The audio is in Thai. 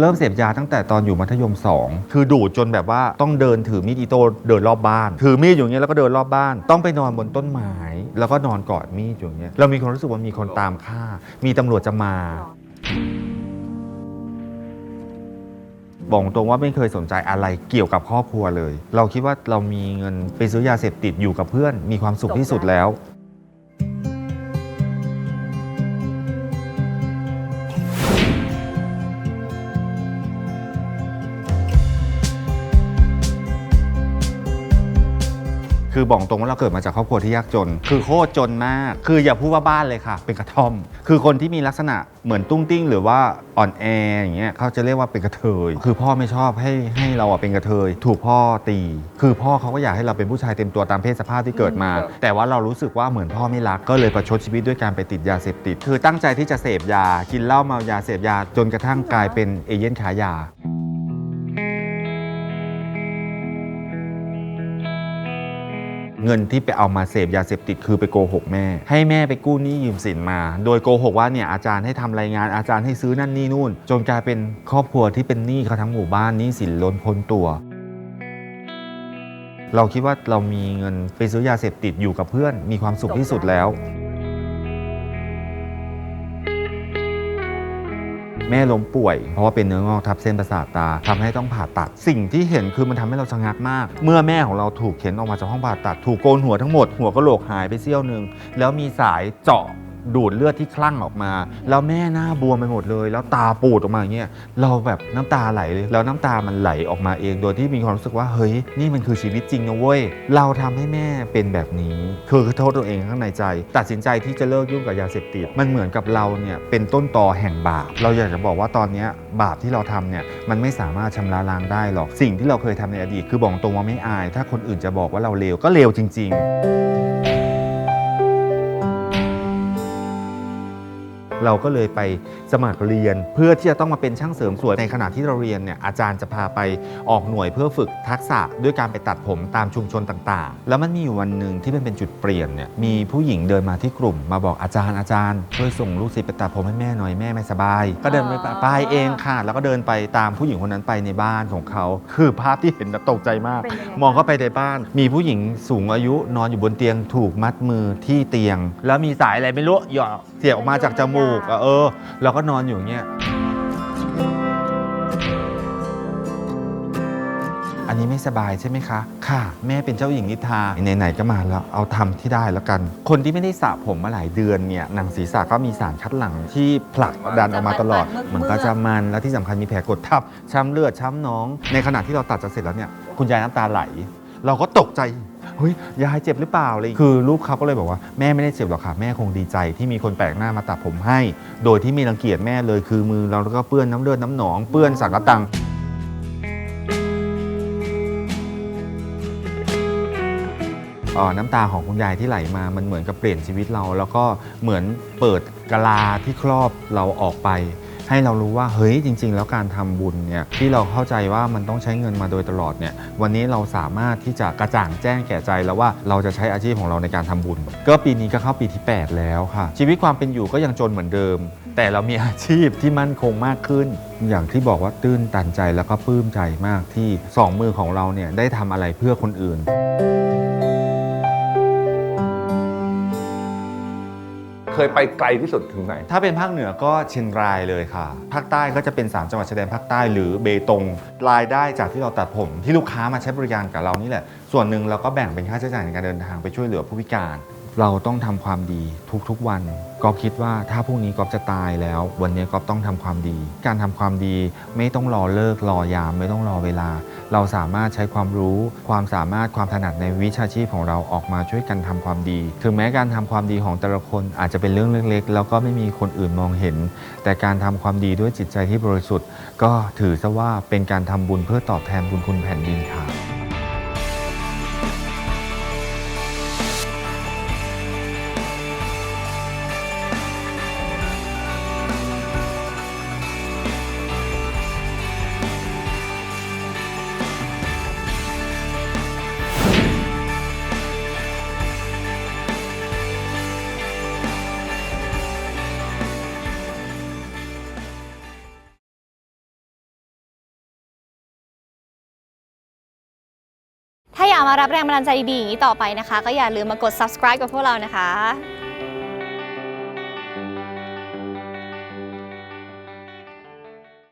เริ่มเสพยาตั้งแต่ตอนอยู่มัธยม 2 คือดูดจนแบบว่าต้องเดินถือมีดอิโต้เดินรอบบ้าน ถือมีดอยู่เงี้ยแล้วก็เดินรอบบ้าน ต้องไปนอนบนต้นไม้แล้วก็นอนกอดมีดอยู่างเงี้ยเรามีความรู้สึกว่ามีคนตามฆ่า มีตำรวจจะมาบอกตรงว่าไม่เคยสนใจอะไรเกี่ยวกับครอบครัวเลย เราคิดว่าเรามีเงินไปซื้อยาเสพติดอยู่กับเพื่อน มีความสุขที่สุดแล้ว คือบอกตรงว่าเราเกิดมาจากครอบครัวที่ยากจน คือโคตรจนมาก คืออย่าพูดว่าบ้านเลยค่ะ เป็นกระท่อม คือคนที่มีลักษณะเหมือนตุ้งติ้ง หรือว่าอ่อนแออย่างเงี้ยเขาจะเรียกว่าเป็นกระเทย คือพ่อไม่ชอบให้ให้เราอะเป็นกระเทย ถูกพ่อตี คือพ่อเขาก็อยากให้เราเป็นผู้ชายเต็มตัวตามเพศสภาพที่เกิดมา แต่ว่าเรารู้สึกว่าเหมือนพ่อไม่รักก็เลยประชดชีวิตด้วยการไปติดยาเสพติด คือตั้งใจที่จะเสพยากินเหล้าเมายาเสพยาจนกระทั่งกลายเป็นเอเย่นขายยา เงินที่ไปเอามาเสพยาเสพติดคือไปโกหกแม่ ให้แม่ไปกู้หนี้ยืมสินมา โดยโกหกว่าเนี่ยอาจารย์ให้ทำรายงานอาจารย์ให้ซื้อนั่นนี่นู่น จนกลายเป็นครอบครัวที่เป็นหนี้เขาทั้งหมู่บ้านหนี้สินล้นพ้นตัว เราคิดว่าเรามีเงินไปซื้อยาเสพติดอยู่กับเพื่อนมีความสุขที่สุดแล้ว แม่ล้มป่วย เพราะว่าเป็นเนื้องอกทับเส้นประสาทตาทำให้ต้องผ่าตัด สิ่งที่เห็นคือมันทำให้เราชะงักมาก เมื่อแม่ของเราถูกเข็นออกมาจากห้องผ่าตัด ถูกโกนหัวทั้งหมด หัวกะโหลกหายไปเสี้ยวหนึ่งแล้วมีสายเจาะ ดูดเลือดที่คลั่งออกมา แล้วแม่หน้าบวมไปหมดเลย แล้วตาปูดออกมาอย่างเงี้ยเราแบบน้ำตาไหลเลยแล้วน้ำตามันไหลออกมาเอง โดยที่มีความรู้สึกว่าเฮ้ยนี่มันคือชีวิตจริงนะเว้ยเราทำให้แม่เป็นแบบนี้คือโทษตัวเองข้างในใจ ตัดสินใจที่จะเลิกยุ่งกับยาเสพติดมันเหมือนกับเราเนี่ยเป็นต้นตอแห่งบาปเราอยากจะบอกว่าตอนนี้บาปที่เราทำเนี่ยมันไม่สามารถชำระล้างได้หรอกสิ่งที่เราเคยทำในอดีตคือบอกตรงว่าไม่อาย ถ้าคนอื่นจะบอกว่าเราเลวก็เลวจริง ๆ เราก็เลยไปสมัครเรียน เพื่อที่จะต้องมาเป็นช่างเสริมสวยในขณะที่เราเรียนเนี่ยอาจารย์จะพาไปออกหน่วยเพื่อฝึกทักษะด้วยการไปตัดผมตามชุมชนต่างๆ แล้วมันมีอยู่วันหนึ่งที่มันเป็นจุดเปลี่ยนเนี่ยมีผู้หญิงเดินมาที่กลุ่ม มาบอกอาจารย์อาจารย์ช่วยส่งลูกศิษย์ไปตัดผมให้แม่หน่อยแม่ไม่สบาย ก็เดินไปอ๋อไปเองค่ะ แล้วก็เดินไปตามผู้หญิงคนนั้นไปในบ้านของเขา คือภาพที่เห็นน่ะตกใจมาก เป็นยังไง มองเข้าไปในบ้าน มีผู้หญิงสูงอายุนอนอยู่บนเตียงถูกมัดมือที่เตียง แล้วมีสายอะไรไม่รู้หยอดเสียบออกมาจากจมูกอะเออเราก็นอนอยู่อย่างเงี้ยอันนี้ไม่สบายใช่ไหมคะ ค่ะ แม่เป็นเจ้าหญิงนิทราไหนๆก็มาแล้วเอาทำที่ได้แล้วกัน คนที่ไม่ได้สระผมมาหลายเดือนเนี่ยหนังศีรษะก็มีสารคัดหลั่งที่ผลักดันออกมาตลอดจะมันๆมันก็จะมัน และที่สำคัญมีแผลกดทับ ช้ำเลือดช้ำหน้อง ในขณะที่เราตัดจะเสร็จแล้วเนี่ยคุณยายน้ำตาไหล เราก็ตกใจ เฮ้ยยายเจ็บหรือเปล่าอะไรอย่างเลยคือลูกเขาก็เลยบอกว่าแม่ไม่ได้เจ็บหรอกค่ะแม่คงดีใจที่มีคนแปลกหน้ามาตัดผมให้ โดยที่ไม่รังเกียจแม่เลยคือมือเราก็เปื้อนน้ำเลือดน้ำหนองเปื้อนสังกะตังอ่อน้ำตาของคุณยายที่ไหลมา มันเหมือนกับเปลี่ยนชีวิตเรา แล้วก็เหมือนเปิดกะลาที่ครอบเราออกไป ให้เรารู้ว่าเฮ้ยจริง ๆ แล้วการทำบุญเนี่ยที่เราเข้าใจว่ามันต้องใช้เงินมาโดยตลอดเนี่ยวันนี้เราสามารถที่จะกระจ่างแจ้งแก่ใจแล้วว่าเราจะใช้อาชีพของเราในการทำบุญ ก็ปีนี้ก็เข้าปีที่ 8 แล้วค่ะ ชีวิตความเป็นอยู่ก็ยังจนเหมือนเดิม แต่เรามีอาชีพที่มั่นคงมากขึ้น อย่างที่บอกว่าตื้นตันใจแล้วก็ปลื้มใจมากที่สองมือของเราเนี่ยได้ทำอะไรเพื่อคนอื่น เคยไปไกลที่สุดถึงไหน ถ้าเป็นภาคเหนือก็เชียงรายเลยค่ะ ภาคใต้ก็จะเป็น 3 จังหวัดชายแดนภาคใต้หรือเบตง รายได้จากที่เราตัดผมที่ลูกค้ามาใช้บริการกับเรานี่แหละ ส่วนหนึ่งเราก็แบ่งเป็นค่าใช้จ่ายในการเดินทางไปช่วยเหลือผู้พิการ เราต้องทำความดีทุกๆวันก๊อฟคิดว่าถ้าพรุ่งนี้ก๊อฟจะตายแล้ว วันนี้ก๊อฟต้องทำความดี การทำความดีไม่ต้องรอเลิกรอยามไม่ต้องรอเวลา เราสามารถใช้ความรู้ ความสามารถความถนัดในวิชาชีพของเราออกมาช่วยกันทำความดี ถึงแม้การทำความดีของแต่ละคนอาจจะเป็นเรื่องเล็กๆ แล้วก็ไม่มีคนอื่นมองเห็น แต่การทำความดีด้วยจิตใจที่บริสุทธิ์ ก็ถือซะว่าเป็นการทำบุญเพื่อตอบแทนบุญคุณแผ่นดินค่ะ ถ้าอยากมารับแรงบันดาลใจดีๆอย่างนี้ต่อไปนะคะ ก็อย่าลืมมากด subscribe กับพวกเรานะคะ